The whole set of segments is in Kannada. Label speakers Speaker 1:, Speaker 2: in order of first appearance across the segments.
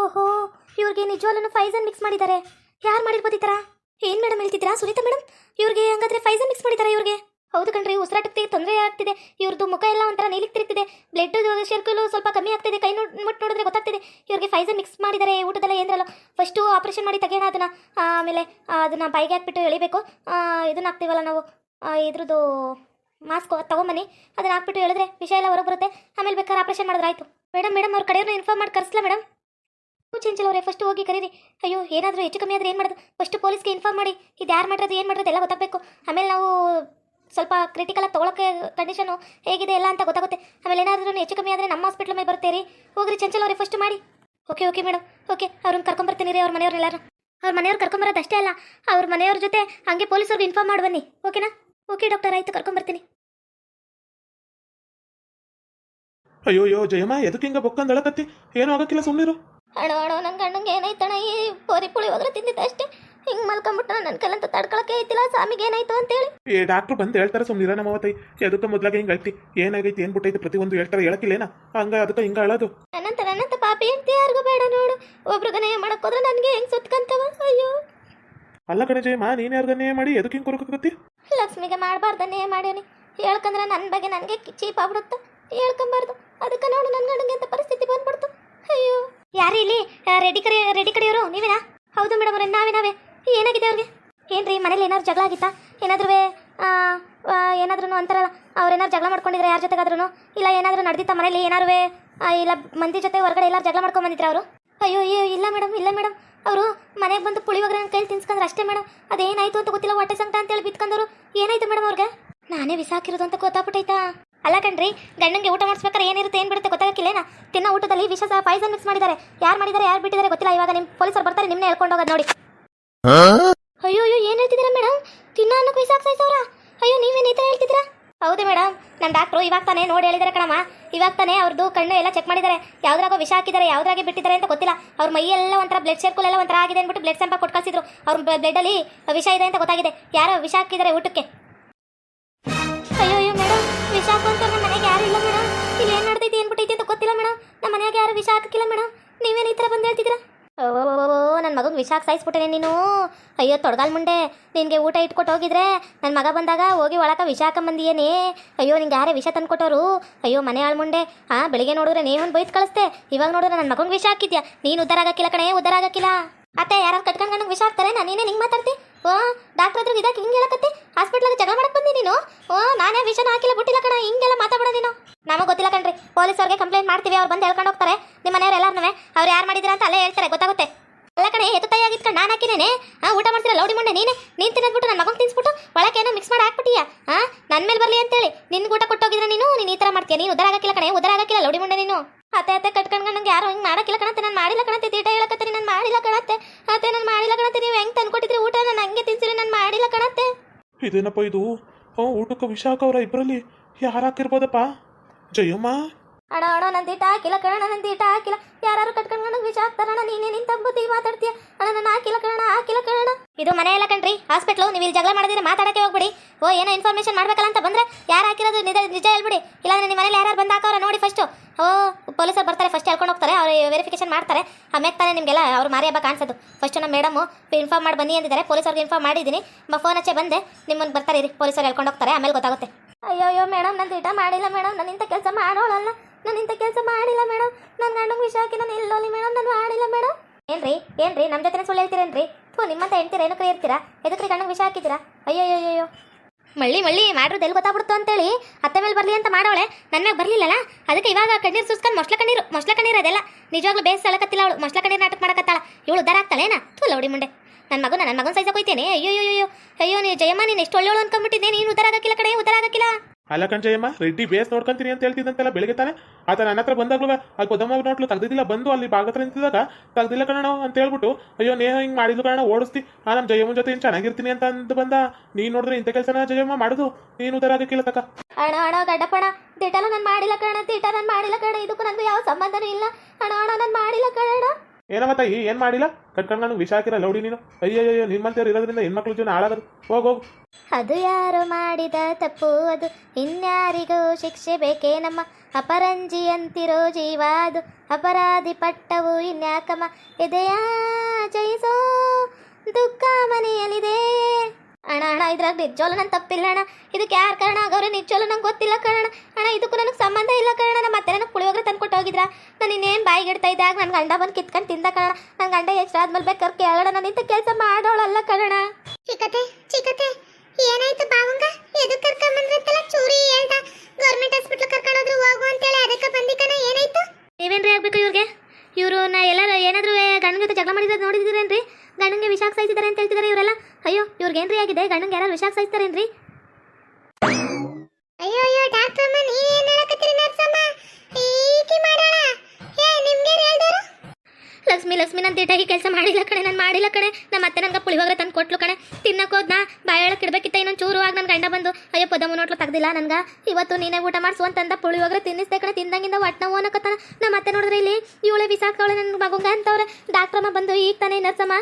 Speaker 1: ಓಹೋ, ಇವ್ರಿಗೆ ನಿಜವಾಗ್ಲೂ ಫೈಸನ್ ಮಿಕ್ಸ್ ಮಾಡಿದ್ದಾರೆ. ಯಾರು ಮಾಡಿರ್ಬೋದು ಈ ಥರ ಏನು ಮೇಡಮ್ ಹೇಳ್ತಿದ್ದೀರಾ, ಸುನೀತಾ ಮೇಡಮ್ ಇವ್ರಿಗೆ ಹಂಗಾದ್ರೆ ಫೈಸನ್ ಮಿಕ್ಸ್ ಮಾಡಿದ್ದಾರೆ ಇವ್ರಿಗೆ? ಹೌದು ಕಣ್ರಿ, ಉಸಿರಾಟಕ್ಕೆ ತೊಂದರೆ ಆಗ್ತಿದೆ. ಇವ್ರದ್ದು ಮುಖ ಎಲ್ಲ ಒಂಥರ ನೀಲಿಗೆ ತಿರುಗ್ತಿದೆ. ಬ್ಲಡ್ ಶರ್ಕಲು ಸ್ವಲ್ಪ ಕಮ್ಮಿ ಆಗ್ತಿದೆ. ಕೈ ನೋಡ್ ಮುಟ್ಟು ನೋಡಿದ್ರೆ ಗೊತ್ತಾಗ್ತಿದೆ. ಇವ್ರಿಗೆ ಫೈಸನ್ ಮಿಕ್ಸ್ ಮಾಡಿದ್ದಾರೆ, ಊಟದಲ್ಲ ಏನರಲ್ಲ. ಫಸ್ಟು ಆಪ್ರೇಷನ್ ಮಾಡಿ ತೆಗೆಯೋಣ ಅದನ್ನು. ಆಮೇಲೆ ಅದನ್ನು ಬಾಯಿಗೆ ಹಾಕ್ಬಿಟ್ಟು ಎಳಿಬೇಕು. ಇದನ್ನು ಹಾಕ್ತೀವಲ್ಲ ನಾವು? ಇದ್ರದ್ದು ಮಾಸ್ಕ್ ತಗೊಂಬನ್ನಿ. ಅದನ್ನ ಹಾಕ್ಬಿಟ್ಟು ಹೇಳಿದ್ರೆ ವಿಷಯ ಎಲ್ಲ ಹೊರಗೆ ಬರುತ್ತೆ. ಆಮೇಲೆ ಬೇಕಾದ್ರೆ ಆಪ್ರೇಷನ್ ಮಾಡಿದ್ರೆ ಆಯ್ತು. ಮೇಡಮ್ ಮೇಡಮ್ ಅವ್ರ ಕಡೆಯವ್ರನ್ನ ಇನ್ಫಾರ್ಮ್ ಮಾಡಿ ಕರೆಸಲ್ಲ ಮೇಡಮ್ ಚೇಂಜಲ್ ಅವರೇ ಫಸ್ಟ್ ಹೋಗಿ ಕರೀರಿ. ಅಯ್ಯೋ, ಏನಾದರೂ ಹೆಚ್ಚು ಕಮ್ಮಿ ಆದರೆ ಏನು ಮಾಡೋದು? ಫಸ್ಟ್ ಪೊಲೀಸ್ಗೆ ಇನ್ಫಾರ್ಮ್ ಮಾಡಿ. ಇದು ಯಾರು ಮಾಡಿರೋದು, ಏನು ಮಾಡಿರೋದು, ಎಲ್ಲ ಗೊತ್ತಾಗಬೇಕು. ಆಮೇಲೆ ನಾವು ಸ್ವಲ್ಪ ಕ್ರಿಟಿಕಲ್ ಆಗಿ ತೊಗೊಳಕ್ಕೆ ಕಂಡೀಷನು ಹೇಗಿದೆ, ಎಲ್ಲ ಅಂತ ಗೊತ್ತಾಗುತ್ತೆ. ಆಮೇಲೆ ಏನಾದರೂ ಹೆಚ್ಚು ಕಮ್ಮಿ ಆದರೆ ನಮ್ಮ ಹಾಸ್ಪಿಟ್ಲ್ ಮೇಲೆ ಬರ್ತೀರಿ ಹೋಗ್ರಿ ಚಂಚಲ್ ಅವರೇ ಫಸ್ಟ್ ಮಾಡಿ. ಓಕೆ ಓಕೆ ಮೇಡಮ್ ಓಕೆ ಅವ್ರನ್ನ ಕರ್ಕೊಂಬರ್ತೀನಿ ರೀ ಅವ್ರ ಮನೆಯವ್ರನ್ನೆಲ್ಲರೂ ಅವ್ರ ಮನೆಯವ್ರು ಕರ್ಕೊಂಬರೋದು ಅಷ್ಟೇ ಅಲ್ಲ, ಅವ್ರ ಮನೆಯವ್ರ ಜೊತೆ ಹಂಗೆ ಪೊಲೀಸವ್ರಿಗೆ ಇನ್ಫಾರ್ಮ್ ಮಾಡಿ ಬನ್ನಿ. ಓಕೆನಾ ಓಕೆ ಡಾಕ್ಟರ್ ಆಯಿತು ಕರ್ಕೊಂಬರ್ತೀನಿ
Speaker 2: ಅಯ್ಯೋ ಅಯ್ಯೋ, ಜಯಮ್ಮ ಎದಕ್ಕೆ ಹಿಂಗೆ ಬೊಕ್ಕಂದಳಕತ್ತಿ ಏನೂ ಆಗಕ್ಕಿಲ್ಲ ಸುಮ್ಮನಿರು
Speaker 1: ಅಣ್ಣ ಅಣ್ಣ ನನ್ನ ಗಂಡಂಗೆ ಏನಾಯ್ತಣ್ಣ ಈ ಪೋರಿ ಪುಳಿ ಹೋದ್ರೆ ತಿಂದಿದ್ದೆ ಅಷ್ಟೇ? ಹಿಂಗೆ ಮಲ್ಕೊಂಬಿಟ್ಟು ನನ್ನ ಕಲಂತ ತಡ್ಕೊಳಕ್ಕೆ ಐತಿಲ್ಲ ಸ್ವಾಮಿಗೆ ಏನಾಯ್ತು ಅಂತೇಳಿ?
Speaker 2: ಏ ಡಾಕ್ಟ್ರು ಬಂದು ಹೇಳ್ತಾರೆ ಸುಮ್ಮನಿರ ನಮ್ಮ ಅವತ್ತೈ. ಎದಕ್ಕೆ ಮೊದ್ಲಾಗ ಹಿಂಗೆ ಐತಿ ಏನಾಗೈತಿ ಏನು ಬಿಟ್ಟೈತಿ? ಪ್ರತಿಯೊಂದು ಹೇಳ್ತಾರೆ ಹೇಳಕ್ಕಿಲ್ಲೇನ? ಹಂಗ ಅದಕ್ಕೆ ಹಿಂಗ ಹೇಳೋದು
Speaker 1: ನನ್ನಂತ ನನ್ನಂತ ಪಾಪಿ ಅಂತ ಯಾರಿಗೂ ಬೇಡ ನೋಡು. ಒಬ್ರಿಗನೇ ಮಾಡಕ್ ಹೋದ್ರೆ ನನಗೆ ಹೆಂಗ್ ಸುತ್ಕಂತವ? ಅಯ್ಯೋ.
Speaker 2: ಅಲ್ಲ ಕಣೆ ಮಾ ನೀನು ಯಾರ್ದನ್ನೇ ಮಾಡಿ? ಎದಕ್ಕೆ ಹಿಂಗೆ ಕೊರಕತ್ತಿ
Speaker 1: ಲಕ್ಷ್ಮಿಗೆ ಮಾಡಬಾರ್ದನ್ನೇ ಮಾಡ್ಯಾನಿ. ಹೇಳ್ಕಂದ್ರೆ ನನ್ನ ಬಗ್ಗೆ ನನಗೆ ಚೀಪ್ ಆಗ್ಬಿಡುತ್ತೆ? ಹೇಳ್ಕೊಂಬಾರ್ದು. ಅದಕ್ಕೆ ನೋಡು ನನ್ನ ಗಂಡಂಗೆ ಅಂತ ಪರಿಸ್ಥಿತಿ ಬಂದ್ಬಿಡ್ತು? ಅಯ್ಯೋ. ಯಾರು ಇಲ್ಲಿ ರೆಡಿ ಕಡೆ ರೆಡಿ ಕಡೆಯವರು, ನೀವೇನಾ? ಹೌದು ಮೇಡಮ್ ಅವ್ರೆ ನಾವೇ ನಾವೇ ಏನಾಗಿದೆ ಅವ್ರಿಗೆ? ಏನ್ರಿ, ಮನೇಲಿ ಏನಾದ್ರು ಜಗಳ ಆಗಿತ್ತಾ? ಏನಾದ್ರೂ ಏನಾದ್ರೂ ಅಂತಾರಲ್ಲ ಅವ್ರೇನಾದ್ರು ಜಗಳ ಮಾಡ್ಕೊಂಡಿದ್ರೆ ಯಾರ ಜೊತೆಗಾದ್ರೂ ಇಲ್ಲ ಏನಾದರೂ ನಡೆದಿತ್ತಾ ಮನೇಲಿ ಏನಾರು ಇಲ್ಲ ಮಂದಿ ಜೊತೆ ಹೊರಗಡೆ ಎಲ್ಲಾರು ಜಗಳ ಮಾಡ್ಕೊಂಡು ಬಂದಿದ್ರೆ ಅವರು? ಅಯ್ಯೋ ಅಯ್ಯೋ, ಇಲ್ಲ ಮೇಡಮ್ ಇಲ್ಲ ಮೇಡಮ್ ಅವರು ಮನೆಗೆ ಬಂದು ಪುಳಿಯೋಗರೆ ನನ್ನ ಕೈಲಿ ತಿನ್ಸ್ಕೊಂಡ್ರೆ ಅಷ್ಟೇ ಮೇಡಮ್ ಅದೇನಾಯ್ತು ಅಂತ ಗೊತ್ತಿಲ್ಲ, ಹೊಟ್ಟೆ ಸಂಕಟ ಅಂತೇಳಿ ಬಿತ್ಕೊಂಡವರು. ಏನಾಯ್ತು ಮೇಡಮ್ ಅವ್ರಿಗೆ? ನಾನೇ ಬಿಸಾಕಿರೋದು ಅಂತ ಗೊತ್ತಾಗ್ಬಿಟ್ಟೈತಾ ಅಲ್ಲ ಕಣ್ರಿ, ಗಂಡನಿಗೆ ಊಟ ಮಾಡಿಸ್ಬೇಕಾದ್ರೆ ಏನಿರುತ್ತೆ, ಏನು ಬಿಡುತ್ತೆ ಗೊತ್ತಾಗಕ್ಕಿಲ್ಲೇನ ತಿನ್ನೋ ಊಟದಲ್ಲಿ ವಿಷ ಸಹ ಪಾಯ್ಸನ್ ಮಿಕ್ಸ್ ಮಾಡಿದ್ದಾರೆ. ಯಾರು ಮಾಡಿದ್ದಾರೆ, ಯಾರು ಬಿಟ್ಟಿದ್ದಾರೆ ಗೊತ್ತಿಲ್ಲ, ಇವಾಗ ನಿಮ್ಮ ಪೊಲೀಸರು ಬರ್ತಾರೆ ನಿಮ್ಮನ್ನೇ ಹೇಳ್ಕೊಂಡು ಹೋಗೋದು ನೋಡಿ. ಅಯ್ಯೋ ಅಯ್ಯೋ, ಏನು ಹೇಳ್ತಿದ್ದೀರಾ ಮೇಡಮ್ ತಿನ್ನ ಅನ್ನಕ್ಕೆ ವಿಷ ಅವರ ಅಯ್ಯೋ, ನೀವೇನು ಈ ಥರ ಹೇಳ್ತಿದ್ದೀರಾ? ಹೌದು ಮೇಡಮ್ ನಮ್ಮ ಡಾಕ್ಟ್ರು ಇವಾಗ ತಾನೇ ನೋಡಿ ಹೇಳಿದ್ದಾರೆ ಕಣಮ್ಮ. ಇವಾಗ ತಾನೇ ಅವ್ರದ್ದು ಕಣ್ಣು ಎಲ್ಲ ಚೆಕ್ ಮಾಡಿದ್ದಾರೆ. ಯಾವ್ದ್ರಾಗ ವಿಷ ಹಾಕಿದ್ದಾರೆ, ಯಾವ್ದ್ರಾಗೆ ಬಿಟ್ಟಿದ್ದಾರೆ ಅಂತ ಗೊತ್ತಿಲ್ಲ. ಅವ್ರ ಮೈಯೆಲ್ಲ ಒಂಥರ ಬ್ಲಡ್ ಸರ್ಕಲ್ ಎಲ್ಲ ಒಂಥರ ಆಗಿದೆ ಅಂದ್ಬಿಟ್ಟು ಬ್ಲಡ್ ಸ್ಯಾಂಪಲ್ ಕೊಟ್ಟು ಕಳಿಸಿದ್ರು. ಅವ್ರ ಬ್ಲಡ್ಡಲ್ಲಿ ವಿಷ ಇದೆ ಅಂತ ಗೊತ್ತಾಗಿದೆ. ಯಾರೋ ವಿಷ ಹಾಕಿದ್ದಾರೆ ಊಟಕ್ಕೆ. ಮೇಡಮ್ ನಮ್ಮ ಮನೆಯಾಗ ಯಾರು ವಿಷ ಹಾಕಿಲ್ಲ ಮೇಡಮ್ ನೀವೇನು ಈ ಥರ ಬಂದು ಹೇಳ್ತಿದ್ದೀರಾ? ಓ ನನ್ನ ಮಗನ ವಿಷ ಹಾಕಿ ಸಾಯಿಸ್ಬಿಟ್ಟೆ ನೀನು. ಅಯ್ಯೋ, ತೊಡಗಾಲ್ ಮುಂಡೆ. ನಿನಗೆ ಊಟ ಇಟ್ಕೊಟ್ಟು ಹೋಗಿದ್ರೆ ನನ್ನ ಮಗ ಬಂದಾಗ ಹೋಗಿ ಒಳಕ ವಿಷ ಹಾಕೊಂಬಂದಿಯೇನೇ. ಅಯ್ಯೋ, ನಿಂಗೆ ಯಾರೇ ವಿಷ ತಂದು ಕೊಟ್ಟವರು ಅಯ್ಯೋ, ಮನೆ ಮುಂಡೆ. ಹಾಂ ಬೆಳಿಗ್ಗೆ ನೋಡಿದ್ರೆ ನೀವೊಂದು ಬೈತ್ ಕಳಿಸ್ತೆ ಇವಾಗ ನೋಡಿದ್ರೆ ನನ್ನ ಮಗಂಗೆ ವಿಷ ಹಾಕಿದ್ಯಾ? ನೀನು ಉದ್ದಾರ ಆಗಕ್ಕಿಲ್ಲ ಕಣೆ, ಉದ್ದಾರ ಆಗಕ್ಕಿಲ್ಲ. ಅತ್ತೆ ಯಾರು ಕಟ್ಕೊಂಡು ನನಗೆ ವಿಷ ಹಾಕ್ತಾರೆ? ನಾನು ನೀನೇ ನಿಂಗೆ ಮಾತಾಡ್ತಿ ಓ ಡಾಕ್ಟರ್ ಹತ್ರ ಇದಕ್ಕೆ ಹಿಂಗೆ ಹೇಳಕತ್ತಿ? ಹಾಸ್ಪಿಟ್ಲಾಗ ಜಗಳ ಮಾಡಕ್ಕೆ ಬಂದಿ ನೀನು? ಓ, ನಾನೇ ವಿಷನ ಹಾಕಿಲ್ಲ, ಬಿಟ್ಟಿಲ್ಲ ಕಣ, ಹಿಂಗೆಲ್ಲ ಮಾತಾಡ್ಬೇಡ ನೀನು. ನಮಗೆ ಗೊತ್ತಿಲ್ಲ ಕಣ್ರಿ. ಪೊಲೀಸವ್ರಿಗೆ ಕಂಪ್ಲೇಂಟ್ ಮಾಡ್ತೀವಿ, ಅವ್ರು ಬಂದು ಹೇಳ್ಕೊಂಡು ಹೋಗ್ತಾರೆ. ನಿಮ್ಮ ಮನೆಯವ್ರು ಎಲ್ಲಾರ್ನೂ ಅವ್ರು ಯಾರು ಮಾಡಿದ್ರ ಅಂತ ಅಲ್ಲೇ ಹೇಳ್ತಾರೆ, ಗೊತ್ತಾಗುತ್ತೆ. ಅಲ್ಲ ಕಣೆ, ಎತ್ತು ತಾಯಿ ಆಗಿತ್ಕೊಂಡು ನಾನು ಆ, ಊಟ ಮಾಡ್ತೀರಾ ಲೌಡಿ ಮುಂಡೆ ನೀನೆ? ನೀನು ತಿನ್ನದ್ಬಿಟ್ಟು ನನ್ನ ಮಗನ ತಿನ್ಸ್ಬಿಟ್ಟು ಒಳಗೆ ಏನೋ ಮಿಕ್ಸ್ ಮಾಡಿ ಹಾಕ್ಬಿಟ್ಟಿಯಾ? ಆ ನನ್ನ ಮೇಲೆ ಬರಲಿ ಅಂತೇಳಿ. ನಿನ್ಗೆ ಊಟ ಕೊಟ್ಟೋಗಿದ್ರೆ ನೀನು? ನೀನು ಈ ಥರ ಮಾಡ್ತೀಯ? ನೀನು ಉದರ ಆಗಕ್ಕಿಲ್ಲ ಕಣೆ ಉದರ ಆಗಕ್ಕಿಲ್ಲ ಲೌಡಿ ಮುಂಡೆ ನೀನು. ಅತ್ತೆ ಅತ್ತೆ ಕಟ್ಕೊಂಡು ನಂಗೆ ಯಾರು ಹಿಂಗೆ ಮಾಡಕ್ಕಿಲ್ಲ ಕಣತ್ತೆ, ನಾನು ಮಾಡಿಲ್ಲ ಕಣತ್ತೆ, ತೀಟ ಹೇಳಕತ್ತೆ ನಾನು ಮಾಡಿಲ್ಲ ಕಣತ್ತೆ. ಅತ್ತೆ, ನಾನು ಮಾಡಿಲ್ಲ ಕಣತ್ತೆ, ನೀವು ಹೆಂಗೆ ತಂದ್ಕೊಟ್ಟಿದ್ರಿ ಊಟ? ನಾನು ಹಂಗೆ ತಿನ್ಸಿರಿ ನಾನು ಮಾಡಿಲ್ಲ ಕಣತ್ತೆ.
Speaker 2: ಇದೇನಪ್ಪ ಇದು? ಊಟಕ್ಕೆ ವಿಶಾಖ ಅವರ ಇಬ್ಬರಲ್ಲಿ ಯಾರು ಜಯಮ್ಮ?
Speaker 1: ಅಣ್ಣ ಅಣ್ಣ ನನ್ನ ತೀಟ ಹಾಕಿಲ್ಲ ಕಣ ನನ್ನ ಯಾರಾರು ಹಾಕಿಲ್ಲ ಯಾರು ಕಟ್ಕೊಂಡು ನನಗೆ ವಿಷ ಹಾಕ್ತಾರಣ್ಣ, ನೀನೇ ನಿಂತ ಬುದ್ಧಿ ಮಾತಾಡ್ತೀಯ? ಅಣ್ಣ ನಾನು ಹಾಕಿಲ್ಲ ಕಣ ಹಾಕಿಲ್ಲ ಕಣ ಇದು ಮನೆ ಎಲ್ಲ ಕಣ್ರಿ, ಹಾಸ್ಪಿಟ್ಲು ನೀವು ಇಲ್ಲಿ ಜಗಳ ಮಾಡಿದ್ರೆ ಮಾತಾಡಕ್ಕೆ ಹೋಗ್ಬಿಡಿ. ಓ, ಏನೋ ಇನ್ಫಾರ್ಮೇಷನ್ ಮಾಡ್ಬೇಕಲ್ಲ ಅಂತ ಬಂದ್ರೆ ಯಾರು ಹಾಕಿರೋದು ನಿಜ ನಿಜ ಹೇಳ್ಬಿಡಿ. ಇಲ್ಲಾಂದ್ರೆ ನಿಮ್ಮ ಮನೇಲಿ ಯಾರು ಬಂದು ಹಾಕೋರ ನೋಡಿ ಫಸ್ಟು ಓ, ಪೊಲೀಸರು ಬರ್ತಾರೆ ಫಸ್ಟ್ ಹೇಳ್ಕೊಂಡು ಹೋಗ್ತಾರೆ, ಅವ್ರು ವೆರಿಫಿಕೇಶನ್ ಮಾಡ್ತಾರೆ. ಆಮೇಲೆ ತಾನೆ ನಿಮಗೆಲ್ಲ ಅವ್ರು ಮಾರಿ ಹಬ್ಬ ಕಾಣಿಸೋದು. ಫಸ್ಟ್ ನಮ್ಮ ಮೇಡಮು ಇನ್ಫಾರ್ಮ್ ಮಾಡಿ ಬನ್ನಿ ಅಂದಿದ್ದಾರೆ ಪೊಲೀಸರಿಗೆ ಇನ್ಫಾರ್ಮ್ ಮಾಡಿದ್ದೀನಿ. ಫೋನ್ ಹಚ್ಚೆ ಬಂದೆ ನಿಮ್ಮನ್ನು ಬರ್ತಾರೆ ಪೊಲೀಸರು ಹೇಳ್ಕೊಂಡು ಹೋಗ್ತಾರೆ, ಆಮೇಲೆ ಗೊತ್ತಾಗುತ್ತೆ. ಅಯ್ಯೋ ಅಯ್ಯೋ, ಮೇಡಮ್, ನಾನು ತೀಟ ಮಾಡಿಲ್ಲ ಮೇಡಮ್, ನಾನು ಇಂಥ ಕೆಲಸ ಮಾಡೋಳಲ್ಲ. ನಾನು ಇಂಥ ಕೆಲಸ ಮಾಡಿಲ್ಲ ಮೇಡಮ್. ನನ್ನ ಗಂಡನ ವಿಷಯ ಹಾಕಿ ನಾನು ಎಲ್ಲೋಲಿ ಮೇಡಮ್, ನಾನು ಮಾಡಿಲ್ಲ ಮೇಡಮ್. ಏನ್ರಿ ಏನ್ರಿ ನಮ್ಮ ಜೊತೆ ಸುಳ್ಳು ಹೇಳ್ತೀರೇನ್ರಿ? ಥೂ, ನಿಮ್ಮಂತ ಹೇಳ್ತೀರಾ ಏನಕ್ಕೆ ಇರ್ತೀರಾ ಎದಕ್ರಿ ಗಣ್ಣಿಗೆ ವಿಷಯ ಹಾಕಿದ್ದೀರಾ? ಅಯ್ಯೋ ಅಯ್ಯೋ ಮಳ್ಳಿ ಮಳ್ಳಿ, ಮಾಡ್ರು ಎಲ್ಲಿ ಗೊತ್ತಾಗ್ಬಿಡ್ತು ಅಂತೇಳಿ. ಅತ್ತೆ ಮೇಲೆ ಬರಲಿ ಅಂತ ಮಾಡೋಳೆ. ನನ್ನ ಬರಲಿಲ್ಲಲ್ಲ? ಅದಕ್ಕೆ ಇವಾಗ ಕಣ್ಣೀರು ಸುಸ್ಕೊಂಡು ಮೊಸ್ಲ ಕಣ್ಣೀರು, ಮೊಸಳೆ ಕಣ್ಣೀರು ಅದೆಲ್ಲ. ನಿಜವಾಗ್ಲೂ ಬೇಸ್ ಸಳಕತ್ತಿಲ್ಲ ಅವಳು. ಮೊಸ್ಲ ಕಣ್ಣೀರು ನಾಟಕ ಮಾಡಕತ್ತಾಳ. ಇವಳು ಉದ್ದಾರ ಆಗ್ತಾಳೇನಾ? ಥೂ ಲೌಡಿ ಮುಂಡೆ. ನನ್ನ ಮಗನ ನನ್ನ ಮಗನ ಸೈಜ್ ಹೋಯ್ತೇನೆ ಅಯ್ಯೋ ಅಯ್ಯೋ ಅಯ್ಯೋ. ನೀ ಜಯಮ್ಮ ನೀನು ಎಷ್ಟು ಒಳ್ಳೆಯವಳು ಅನ್ಕೊಂಡ್ಬಿಟ್ಟಿದ್ದೆ. ನೀನು ಉದ್ದಾರ ಆಗಕ್ಕಿಲ್ಲ ಕಡೆ ಉದ್ದಾರ ಆಗಕ್ಕಿಲ್ಲ.
Speaker 2: ಅಲ್ಲ ಕಣ್ಜಯಮ್ಮ ರೆಡ್ಡಿ ಬೇಸ್ ನೋಡ್ಕೊಂತೀನಿ ಅಂತ ಹೇಳ್ತಿದ್ದಂತೆಲ್ಲ ಬೆಳಿಗ್ಗೆ ತಾನೆ? ಆತ ನನ್ನ ಹತ್ರ ಬಂದಾಗ್ಲೂ ಅಲ್ಲಿ ಪದಮ್ಮ ನೋಟ್ಲು ತೆಗ್ದಿದ್ದಿಲ್ಲ ಬಂದು ಅಲ್ಲಿ ಭಾಗತ್ರ ಹತ್ರ ನಿಂತಿದ್ದಾಗ ತೆಗ್ದಿಲ್ಲ ಕಣ ಅಂತ ಹೇಳ್ಬಿಟ್ಟು ಅಯ್ಯೋ ನೇಹ ಹಿಂಗೆ ಮಾಡಿದ್ಲು ಕಣ ಓಡಿಸ್ತಿ. ಆ ನಮ್ಮ ಜಯಮ್ಮನ ಜೊತೆ ಏನು ಚೆನ್ನಾಗಿರ್ತೀನಿ ಅಂತ ಅಂದು ಬಂದ. ನೀನು ನೋಡಿದ್ರೆ ಇಂಥ ಕೆಲಸನ ಜಯಮ್ಮ ಮಾಡುದು. ನೀನು ಉತ್ತರ ಆಗಕ್ಕಿಲ್ಲ ತಕ.
Speaker 1: ಅಣ್ಣ ಅಣ್ಣ ಗಡ್ಡಪ್ಪಣ ದಿಟಲು ನಾನು ಮಾಡಿಲ್ಲ ಕಣ ದಿಟ ನಾನು ಮಾಡಿಲ್ಲ ಕಣ. ಇದಕ್ಕೂ ನನಗೂ ಯಾವ ಸಂಬಂಧನೂ ಇಲ್ಲ ಅಣ್ಣ ಅಣ್ಣ ನಾನು ಮಾಡಿಲ್ಲ
Speaker 2: ಮತ್ತೆ ತಾಯಿ ಏನು ಮಾಡಿಲ್ಲ? ಕಟ್ಕೊಂಡು ವಿಷ ಹಾಕಿರ ಲೌಡಿ ನೀನು. ಅಯ್ಯಯ್ಯೋ ನಿಮ್ಮಂತೇವ್ರು ಇರೋದ್ರಿಂದ ಹೆಣ್ಮಕ್ಳು ಜೀವನ ಹಾಳಾಗದು. ಹೋಗ್ ಹೋಗ್.
Speaker 1: ಅದು ಯಾರು ಮಾಡಿದ ತಪ್ಪು, ಅದು ಇನ್ಯಾರಿಗೂ ಶಿಕ್ಷೆ ಬೇಕೇ ನಮ್ಮ ಅಪರಂಜಿ ಅಂತಿರೋ ಜೀವಾದು ಅಪರಾಧಿ ಪಟ್ಟವು ಇನ್ಯಾಕಮ್ಮ, ಎದೆಯ ಜಯಿಸೋ ದುಃಖ ಮನೆಯಲ್ಲಿದೆ. ಅಣ್ಣ ಅಣ್ಣ, ಇದ್ರಾಗ ನಿಜವಲ್ಲ ನನ್ನ ತಪ್ಪಿಲ್ಲ ಅಣ್ಣ. ಇದಕ್ಕೆ ಯಾರು ಕಾರಣ? ಆಗೋರು ನಿಜವಲ್ಲ ನಂಗೆ ಗೊತ್ತಿಲ್ಲ ಕಾರಣ ಅಣ್ಣ ಇದಕ್ಕೂ ನನಗೆ ಸಂಬಂಧ ಇಲ್ಲ ಕಣ ನಮ್ಮ ಮತ್ತೆ ನನಗೆ ಪುಳಿಯೋಗರೆ ತಂದು ಕೊಟ್ಟು ಹೋಗಿದ್ರ? ನಾನು ಇನ್ನೇನು ಬಾಯಿಗೆ ಇಡ್ತಾ ಇದ್ದೆ. ಆಗ ನನ್ನ ಗಂಡ ಬಂದು ಕಿತ್ಕೊಂಡು ತಿಂದ ಕಾರಣ ನನ್ನ ಗಂಡ ಎಷ್ಟು ಆದ್ಮೇಲೆ ಬೇಕಾದ್ರೆ ಕೇಳೋಣ. ನಾನು ಇಂಥ ಕೆಲಸ ಮಾಡೋಳಲ್ಲ ಕಾರಣ ಚಿಕತೆ ಚಿಕತೆ ಏನಾಯ್ತು ಬಾವಂಗ? ಎದಕ್ಕೆ ಕರ್ಕೊಂಬಂದ್ರಂತಲ್ಲ? ಚೂರಿ ಹೇಳ್ದ. ಗೌರ್ಮೆಂಟ್ ಹಾಸ್ಪಿಟ್ಲ್ ಕರ್ಕೊಂಡೋದ್ರು ಹೋಗು ಅಂತೇಳಿ ಅದಕ್ಕೆ ಬಂದಿಕನ ಏನಾಯ್ತು? ನೀವೇನ್ರಿ ಆಗ್ಬೇಕು ಇವ್ರಿಗೆ? ಇವರು ನಾ ಎಲ್ಲರೂ ಏನಾದರೂ ಗಂಡನ ಜೊತೆ ಜಗಳ ಮಾಡಿದ್ರೆ ನೋಡಿದ್ದೀರೇನ್ರಿ ಗಂಡಂಗೆ ವಿಷಾಕ್ ಸಾಯಿಸಿದ್ದಾರೆ ಅಂತ ಹೇಳ್ತಿದ್ದಾರೆ ಇವರೆಲ್ಲ? ಅಯ್ಯೋ ಇವ್ರಿಗೆ ಏನ್ರಿ ಆಗಿದೆ ಗಂಡಂಗೆ ಯಾರು ವಿಷಾಕ್ ಸಾಯಿಸ್ತಾರೇನ್ರಿ ಅಯ್ಯೋ ಅಯ್ಯೋ ಡಾಕ್ಟರ್ ಅಮ್ಮ ನೀ ಏನ್ ಹೇಳಕತ್ತೀರಿ ನರ್ಸಮ್ಮ ಈಕಿ ಮಾಡಾಳ ಏ ನಿಮ್ಗೆ ಹೇಳ್ದಾರು ಲಕ್ಷ್ಮಿ ನನ್ನ ನಾನು ದಿಟ್ಟಾಗಿ ಕೆಲಸ ಮಾಡಿಲ್ಲ ಕಣೆ, ನಾನು ಮಾಡಿಲ್ಲ ಕಣೆ. ನಮ್ಮ ಅತ್ತೆ ನನಗೆ ಪುಳಿಯೋಗರೆ ತಂದು ಕೊಟ್ಲು ಕಣೆ. ತಿನ್ನಕ್ಕೆ ಹೋದ್ನಾ ಬಾಯೊಳಗೆ ಇಡಬೇಕಿತ್ತ ಇನ್ನೊಂದು ಚೂರು ಆಗ ನನ್ನ ಗಂಡ ಬಂದು, ಅಯ್ಯೋ ಪದ ನೋಟ್ಲು ತೆಗ್ದಿಲ್ಲ ನನಗೆ. ಇವತ್ತು ನೀನೇ ಊಟ ಮಾಡಿಸು ಅಂತಂದ ಪುಳಿಯೋಗರೆ ತಿನ್ನಿಸ್ದೆ ಕಣೆ, ತಿಂದಂಗಿಂದ ಒಟ್ಟನ ಓನಕತ್ತಾನ ನಮ್ಮ ಅತ್ತೆ ನೋಡಿದ್ರೆ ಇಲ್ಲಿ ಇವಳೆ ವಿಷ ಹಾಕವಳೆ ನನ್ನ ಮಗುಂಗ ಅಂತವ್ರೆ. ಡಾಕ್ಟ್ರಮ್ಮ ಬಂದು, ಈಗ ತಾನೇ ನರ್ಸಮ್ಮ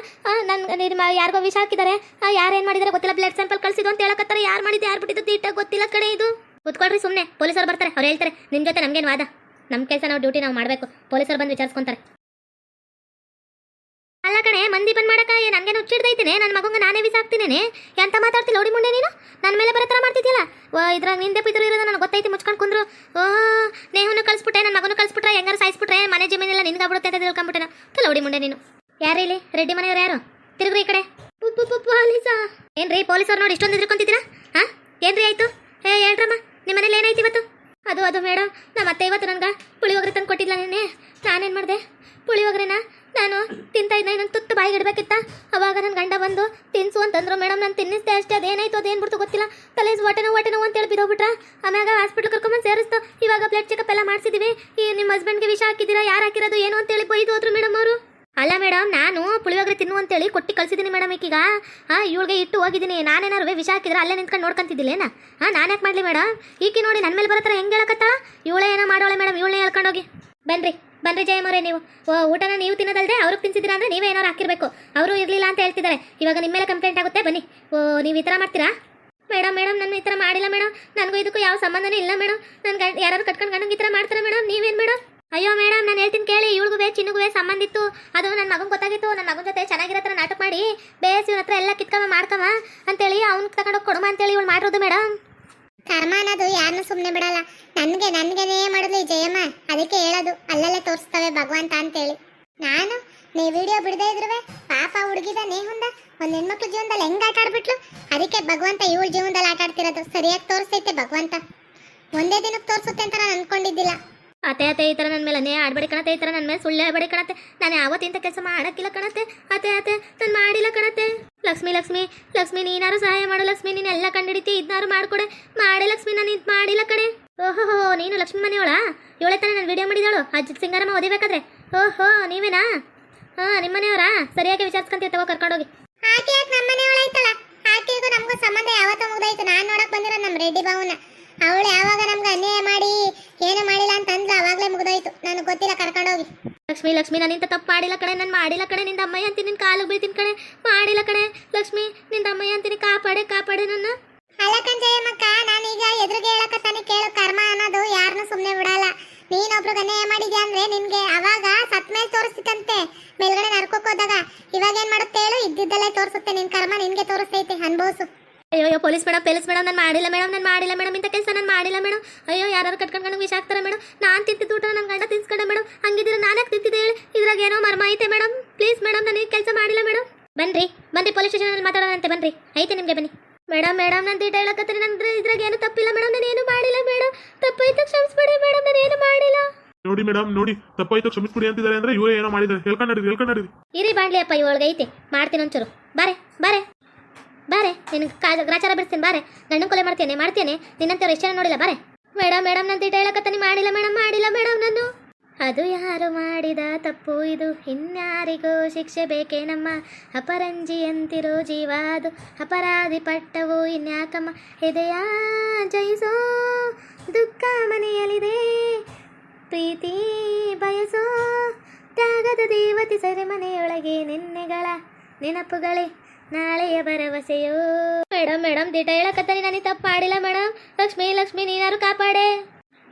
Speaker 1: ನನ್ನ ಯಾರಿಗೋ ವಿಷ ಹಾಕಿದ್ದಾರೆ ಯಾರು ಏನು ಮಾಡಿದ್ದಾರೆ ಗೊತ್ತಿಲ್ಲ ಬ್ಲಡ್ ಸ್ಯಾಂಪಲ್ ಕಳಿಸಿದ್ದು ಅಂತ ಹೇಳಕತ್ತಾರೆ. ಯಾರು ಮಾಡಿದ್ದು, ಯಾರು ಬಿಟ್ಟಿದ್ದು ತೀಟ ಗೊತ್ತಿಲ್ಲ ಕಣೆ ಇದು. ಕೂತ್ಕೊಳ್ರಿ ಸುಮ್ಮನೆ ಪೊಲೀಸರು ಬರ್ತಾರೆ, ಅವ್ರು ಹೇಳ್ತಾರೆ ನಿಮ್ಮ ಜೊತೆ ನಮಗೇನು ವಾದ? ನಮ್ಮ ಕೆಲಸ ನಾವು ಡ್ಯೂಟಿ ನಾವು ಮಾಡಬೇಕು. ಪೊಲೀಸರು ಬಂದು ವಿಚಾರಿಸ್ಕೊಂತಾರೆ. ಅಲ್ಲ ಕಣೆ, ಮಂದಿ ಬಂದ್ ಮಾಡಕ ನನಗೆ ಹುಚ್ಚಿಡ್ದೈತಿನಿ ನನ್ನ ಮಗಂಗ ನಾನೇ ವಿಸ ಎಂತ ಮಾತಾಡ್ತಿಲ್ಲ ಓಡಿ ಮುಂಡೆ ನೀನು? ನನ್ನ ಮೇಲೆ ಬರೋ ಮಾಡ್ತಿದ್ಯಲ್ಲ? ಇದ್ರಾಗ ನಿಂದೆ ಪಿದ್ರು ಇರೋದು ನನಗೆ ಗೊತ್ತೈತಿ ಮುಚ್ಕೊಂಡು ಕುಂದ್ರು. ಓ, ನೇಹನು ಕಳ್ಸ್ಬಿಟ್ಟೆ ನನ್ನ ಮಗನ ಕಳ್ಸ್ಬಿಟ್ರೆ, ಹೆಂಗಾರು ಸಾಯಿಸ್ಬಿಟ್ರೆ, ಮನೆ ಜಮೀನೆಲ್ಲ ನಿನ್ಗೆ ಆಗ್ಬಿಡುತ್ತೆ ಅಂತ ತಿಳ್ಕೊಂಬಿಟ್ಟೆ ತಲ್ಲ ಓಡಿ ಮುಂಡೆ ನೀನು. ಯಾರು ಇಲ್ಲಿ ರೆಡ್ಡಿ ಮನೆಯವ್ರು ಯಾರು? ತಿರುಗ್ರಿ ಈ ಕಡೆ. ಪೊಲೀಸಾ? ಏನ್ರಿ ಪೊಲೀಸರು ನೋಡಿ ಇಷ್ಟೊಂದು ಎದ್ರಿಕೊಂತಿದ್ದೀರಾ ಹಾ ಏನ್ರಿ ಆಯ್ತು ಏ ಹೇಳ್ರಮ್ಮ ನಿಮ್ಮ ಮನೇಲಿ ಏನಾಯ್ತು ಇವತ್ತು ಅದು ಅದು ಮೇಡಮ್ ನಮ್ಮ ಅತ್ತೆ ಇವತ್ತು ನನ್ಗೆ ಪುಳಿಯೋಗರೆ ತಂದು ಕೊಟ್ಟಿಲ್ಲ ನೆನ್ನೆ ನಾನೇನು ಮಾಡಿದೆ ಪುಳಿಯೋಗರೆನ ನಾನು ತಿಂತಾ ಇದ್ದೆ ನನ್ನ ತುತ್ತು ಬಾಯಿಗೆ ಇಡಬೇಕಿತ್ತ ಅವಾಗ ನನ್ನ ಗಂಡ ಬಂದು ತಿನ್ಸು ಅಂತಂದ್ರು ಮೇಡಮ್ ನಾನು ತಿನ್ನಿಸ್ದೆ ಅಷ್ಟೇ ಅದೇನಾಯ್ತು ಅದೇನು ಬಿಡ್ತು ಗೊತ್ತಿಲ್ಲ ತಲೆ ಹೊಟ್ಟೆ ನೋವು ಹೊಟ್ಟೆ ನೋವು ಅಂತೇಳಿ ಬಿದ್ದೋಗ್ಬಿಟ್ರ ಆಮ್ಯಾಗ ಹಾಸ್ಪಿಟ್ಲ್ ಕರ್ಕೊಂಬಂದು ಸೇರಿಸ್ತು ಇವಾಗ ಬ್ಲಡ್ ಚೆಕಪ್ ಎಲ್ಲ ಮಾಡಿಸಿದೀವಿ. ಈ ನಿಮ್ಮ ಹಸ್ಬೆಂಡ್ಗೆ ವಿಷ ಹಾಕಿದ್ದೀರಾ, ಯಾರು ಹಾಕಿರೋದು, ಏನು ಅಂತೇಳಿ ಬೈದು ಹೋದ್ರು ಮೇಡಮ್ ಅವರು. ಅಲ್ಲ ಮೇಡಮ್ ನಾನು ಪುಳಿಯೋಗರೆ ತಿನ್ನು ಅಂತೇಳಿ ಕೊಟ್ಟು ಕಳಿಸಿದ್ದೀನಿ ಮೇಡಮ್ ಈಗೀಗ. ಹಾಂ ಇವಳಿಗೆ ಇಟ್ಟು ಹೋಗಿದ್ದೀನಿ. ನಾನೇನಾರು ವಿಷ ಹಾಕಿದ್ರೆ ಅಲ್ಲೇ ನಿಂತ್ಕೊಂಡು ನೋಡ್ಕೊಂತಿದ್ದಿಲ್ಲೇನಾ? ಹಾಂ ನಾನು ಯಾಕೆ ಮಾಡಲಿ ಮೇಡಮ್ ಈಕಿ ನೋಡಿ ನನ್ನ ಮೇಲೆ ಬರತ್ತಾರ ಹೆಂಗೆ ಹೇಳಕತ್ತಾಳ? ಇವಳೇ ಏನೋ ಮಾಡೋಳೆ ಮೇಡಮ್ ಇವಳೇ ಹೇಳ್ಕೊಂಡೋಗಿ ಬನ್ರಿ ಬನ್ರಿ ಜಯಮೋರೆ ನೀವು. ಊಟನ ನೀವು ತಿನ್ನೋದಲ್ದೆ ಅವ್ರಿಗೆ ತಿನ್ಸಿದ್ದೀರಾ ಅಂದರೆ ನೀವೇ ಹಾಕಿರ್ಬೇಕು. ಅವರು ಇರಲಿಲ್ಲ ಅಂತ ಹೇಳ್ತಿದ್ದಾರೆ. ಇವಾಗ ನಿಮ್ಮ ಮೇಲೆ ಕಂಪ್ಲೇಂಟ್ ಆಗುತ್ತೆ, ಬನ್ನಿ. ಓ, ನೀವು ಈ ಥರ ಮಾಡ್ತೀರಾ? ಮೇಡಮ್ ಮೇಡಮ್ ನಾನು ಈ ಥರ ಮಾಡಿಲ್ಲ ಮೇಡಮ್ ನನಗೂ ಇದಕ್ಕೂ ಯಾವ ಸಂಬಂಧನೂ ಇಲ್ಲ ಮೇಡಮ್ ನನ್ನ ಗಂಡ ಯಾರು ಕಟ್ಕೊಂಡು ಗಂಡಂಗೆ ಈ ಥರ ಮಾಡ್ತಾರೆ ಮೇಡಮ್ ನೀವೇನು ಮೇಡಮ್ ಅಯ್ಯೋ ಮೇಡಮ್ ನಾನು ಹೇಳ್ತೀನಿ ಕೇಳಿ. ಇವಳಿಗೂ ಚಿನ್ನುಗುವೆ ಸಂಬಂಧ ಇತ್ತು. ಅದು ನನ್ನ ಮಗನ ಗೊತ್ತಾಗಿತ್ತು. ನನ್ನ ಮಗನ ಜೊತೆ ಚೆನ್ನಾಗಿರೋ ಥರ ನಾಟಕ ಮಾಡಿ ಬೇಸ್ ಇವ್ರ ಹತ್ರ ಎಲ್ಲ ಕಿತ್ಕಮ್ಮ, ಮಾಡ್ಕಮ್ಮ ಅಂತೇಳಿ ಅವ್ನು ತಗೊಂಡೋಗಿ ಕೊಡಮ ಅಂತೇಳಿ ಇವಳು ಮಾಡಿರೋದು ಮೇಡಮ್
Speaker 3: ಕರ್ಮ ಅನ್ನೋದು ಯಾರನ್ನೂ ಸುಮ್ಮನೆ ಬಿಡಲ್ಲ. ನನಗೆ, ನನಗೇನೇ ಮಾಡಿದ್ಲು ಈ ಜಯಮ್ಮ. ಅದಕ್ಕೆ ಹೇಳೋದು, ಅಲ್ಲಲ್ಲೇ ತೋರಿಸ್ತವೆ ಭಗವಂತ ಅಂತೇಳಿ. ನಾನು ನೀ ವಿಡಿಯೋ ಬಿಡದೇ ಇದ್ರುವೆ? ಪಾಪ ಹುಡುಗಿದ ನೇಹುಂದ? ಒಂದ್ ಹೆಣ್ಮಕ್ಳು ಜೀವನದಲ್ಲಿ ಹೆಂಗ್ ಆಟ ಆಡ್ಬಿಟ್ಲು? ಅದಕ್ಕೆ ಭಗವಂತ ಇವಳ ಜೀವನದಲ್ಲಿ ಆಟ ಆಡ್ತಿರೋದು ಸರಿಯಾಗಿ ತೋರಿಸೈತೆ ಭಗವಂತ. ಒಂದೇ ದಿನಕ್ಕೆ ತೋರಿಸುತ್ತೆ ಅಂತ ನಾನು ಅನ್ಕೊಂಡಿದ್ದಿಲ್ಲ.
Speaker 1: ಅತ್ತೆ ಅತ್ತೆ, ಈ ಥರ ನನ್ನ ಮೇಲೆ ನೇ ಆಡ್ಬೇಡಿ ಕಣತೆ ಈ ಥರ ನನ್ನ ಮೇಲೆ ಸುಳ್ಳೆ ಹೇಳ್ಬೇಡಿ ಕಣತ್ತೆ. ನಾನು ಯಾವತ್ತಿಂತ ಕೆಲಸ ಮಾಡಕ್ಕಿಲ್ಲ ಕಣತೆ ಅತ್ತೆ ಅತ್ತೆ, ನಾನು ಮಾಡಿಲ್ಲ ಕಣತೆ ಲಕ್ಷ್ಮಿ ಲಕ್ಷ್ಮಿ ಲಕ್ಷ್ಮಿ, ನೀನಾರು ಸಹಾಯ ಮಾಡು, ಲಕ್ಷ್ಮಿ, ನೀನು ಎಲ್ಲ ಕಂಡಿಡಿತಿ ಇದನ್ನಾರು ಮಾಡ್ಕೊಡೆ. ಮಾಡಿ ಲಕ್ಷ್ಮಿ, ನಾನು ಇದು ಮಾಡಿಲ್ಲ ಕಣೆ. ಓಹೋ ನೀನು ಲಕ್ಷ್ಮಿ ಮನೆಯವಳಾ? ಇವಳೆ ತಾನೇ ನಾನು ವಿಡಿಯೋ ಮಾಡಿದಾಳು ಅಜಿತ್ ಸಿಂಗಾರಮ್ಮ ಓದಿಬೇಕಾದ್ರೆ. ಓಹೋ, ನೀವೇನಾ? ಹಾಂ ನಿಮ್ಮನೆಯವರಾ? ಸರಿಯಾಗಿ ವಿಚಾರಿಸ್ಕೊಂತೀವಿ ತಗೋ ಕರ್ಕೊಂಡೋಗಿ.
Speaker 3: ಆಕೆ ಯಾಕೆ ನಮ್ಮ ಮನೆಯವಳಾಯ್ತಲ್ಲ ಆಕೆಗೂ ನಮಗೂ ಸಂಬಂಧ ಯಾವತ್ತೋ ಮುಗ್ದಾಯ್ತು. ನಾನು ನೋಡಕ್ ಬಂದಿರೋ ನಮ್ಮ ರೆಡ್ಡಿ ಬಾವನ ಅವಳು ಯಾವಾಗ ನಮ್ಗೆ ಅನ್ಯಾಯ ಮಾಡಿ ಏನು ಮಾಡಿಲ್ಲ ಅಂತ ಅಂದ್ಲು ಅವಾಗಲೇ ಮುಗ್ದಾಯ್ತು. ನನಗೆ ಗೊತ್ತಿಲ್ಲ ಕರ್ಕೊಂಡೋಗಿ.
Speaker 1: ಲಕ್ಷ್ಮಿ ಲಕ್ಷ್ಮಿ ನಾನಿಂತ ತಪ್ಪು ಮಾಡಿಲ್ಲ ಕಣೆ. ನಾನು ಮಾಡಿಲ್ಲ ಕಣೆ ನಿಂದ ಅಮ್ಮಯ್ಯ ಅಂತೀನಿ ನಿನ್ನ ಕಾಲಿಗೆ ಬೀಳ್ತೀನಿ ಕಣೆ. ಮಾಡಿಲ್ಲ ಕಣೆ ಲಕ್ಷ್ಮಿ ನಿಂದ ಅಮ್ಮಯ್ಯ ಅಂತೀನಿ ಕಾಪಾಡೆ ಕಾಪಾಡೆ ನನ್ನ.
Speaker 3: ಅಲ್ಲ ಕಂಜಯಮ್ಮಕ್ಕ ನಾನೀಗ ಎದುರಿಗೆ ಹೇಳಕತ್ತಾನೆ ಕೇಳು. ಕರ್ಮ ಅನ್ನೋದು ಯಾರನ್ನೂ ಸುಮ್ಮನೆ ಬಿಡಲ್ಲ. ನೀನೊಬ್ರು ಅನ್ಯಾಯ ಮಾಡಿದ್ಯಾ ಅಂದ್ರೆ ನಿನ್ಗೆ ಅವಾಗ ಸತ್ ಮೇಲೆ ತೋರಿಸ್ತಿತ್ತಂತೆ. ಮೇಲ್ಗಡೆ ನರ್ಕೋಕೋದಾಗ ಇವಾಗ ಏನ್ ಮಾಡುತ್ತೆ ಹೇಳು? ಇದ್ದಿದ್ದಲ್ಲೇ ತೋರಿಸುತ್ತೆ. ನಿನ್ ಕರ್ಮ ನಿನ್ಗೆ ತೋರಿಸ್ತೈತೆ, ಅನ್ಭವಿಸು.
Speaker 1: ಅಯ್ಯೋ ಅಯ್ಯೋ, ಪೊಲೀಸ್ ಮೇಡಮ್ ಪೊಲೀಸ್ ಮೇಡಮ್ ನಾನು ಮಾಡಿಲ್ಲ ಮೇಡಮ್ ನಾನು ಮಾಡಿಲ್ಲ ಮೇಡಮ್ ಇಂಥ ಕೆಲಸ ನಾನು ಮಾಡಿಲ್ಲ ಮೇಡಮ್ ಅಯ್ಯೋ ಯಾರು ಕಟ್ಕೊಂಡು ವಿಷ ಆಗ್ತಾರೆ ಮೇಡಮ್ ನಾನು ತಿಂತಿದ್ದು ಊಟ ನನ್ನ ಗಂಡ ತಿನ್ಸ್ಕೊಂಡೆ ಮೇಡಮ್ ಹಂಗಿದ್ರೆ ನಾನು ತಿಂತಿದ್ದೆ ಹೇಳಿ? ಇದ್ರಾಗ ಏನೋ ಮರ್ಮ ಐತೆ ಮೇಡಮ್ ಪ್ಲೀಸ್ ಮೇಡಮ್ ನಾನು ಈ ಕೆಲಸ ಮಾಡಿಲ್ಲ ಮೇಡಮ್ ಬನ್ರಿ ಬನ್ರಿ, ಪೊಲೀಸ್ ಸ್ಟೇಷನಲ್ಲಿ ಮಾತಾಡೋಣಂತೆ ಬನ್ರಿ, ಐತೆ ನಿಮಗೆ ಬನ್ನಿ. ಮೇಡಮ್ ಮೇಡಮ್ ನಾನು ತೀಟ ಹೇಳಕತ್ತೀನಿ ನಂದ್ರೆ ಇದ್ರಾಗ ಏನು ತಪ್ಪಿಲ್ಲ ಮೇಡಮ್ ನಾನು ಏನು ಮಾಡಿಲ್ಲ ಮೇಡಮ್. ತಪ್ಪಾಯ್ತು ಕ್ಷಮಿಸ್ಬಿಡಿ ಮೇಡಮ್ ನಾನು ಏನು ಮಾಡಿಲ್ಲ.
Speaker 2: ನೋಡಿ ಮೇಡಮ್ ನೋಡಿ ತಪ್ಪಾಯ್ತು ಕ್ಷಮಿಸ್ಬಿಡಿ ಅಂತಿದ್ದಾರೆ ಅಂದ್ರೆ ಇವರೇ ಏನೋ ಮಾಡಿದ್ದಾರೆ. ಹೇಳ್ಕೊಂಡ್ರಿ ಹೇಳ್ಕೊಂಡ್ರಿ
Speaker 1: ಇರಿ ಬಾಣ್ಲಿ ಅಪ್ಪ ಇವಳಿಗೆ ಐತೆ. ಮಾಡ್ತೀನಿ ಒಂಚೂರು. ಬಾರೆ ಬಾರೆ ಬಾರೆ. ನಿನಗೆ ಕಾಜ ಗ್ರಾಚಾರ ಬಿಡ್ತೀನಿ ಬಾರೆ. ಗಂಡನ ಕೊಲೆ ಮಾಡ್ತೇನೆ ಮಾಡ್ತೇನೆ. ನಿನ್ನಂತವ್ರು ಎಷ್ಟು ನೋಡಿಲ್ಲ ಬಾರೆ. ಮೇಡಮ್ ಮೇಡಮ್ ನಾನು ತಿಟ್ಟ ಹೇಳಕತ್ತೀನಿ ಮಾಡಿಲ್ಲ ಮೇಡಮ್ ಮಾಡಿಲ್ಲ ಮೇಡಮ್. ಅದು ಯಾರು ಮಾಡಿದ ತಪ್ಪು? ಇದು ಇನ್ಯಾರಿಗೂ ಶಿಕ್ಷೆ ಬೇಕೇ ನಮ್ಮ ಅಪರಂಜಿಯಂತಿರೋ ಜೀವ ಅದು. ಅಪರಾಧಿ ಪಟ್ಟವು ಇನ್ಯಾಕಮ್ಮ ಎದೆಯ? ಜಯಿಸೋ ದುಃಖ ಮನೆಯಲ್ಲಿದೆ. ಪ್ರೀತಿ ಬಯಸೋ ತ್ಯಾಗದ ದೇವತೆ ಸೆರೆಮನೆಯೊಳಗೆ ನಿನ್ನೆಗಳ ನೆನಪುಗಳೇ. ನಾಳೆಯ ಭರವಸೆಯೋ ಮೇಡಮ್ ಮೇಡಮ್ ದಿಟ ಹೇಳಕತ್ತಾನೆ ನನಗೆ ತಪ್ಪು ಮಾಡಿಲ್ಲ ಮೇಡಮ್ ಲಕ್ಷ್ಮಿ, ಲಕ್ಷ್ಮೀ, ನೀನಾರು ಕಾಪಾಡೆ.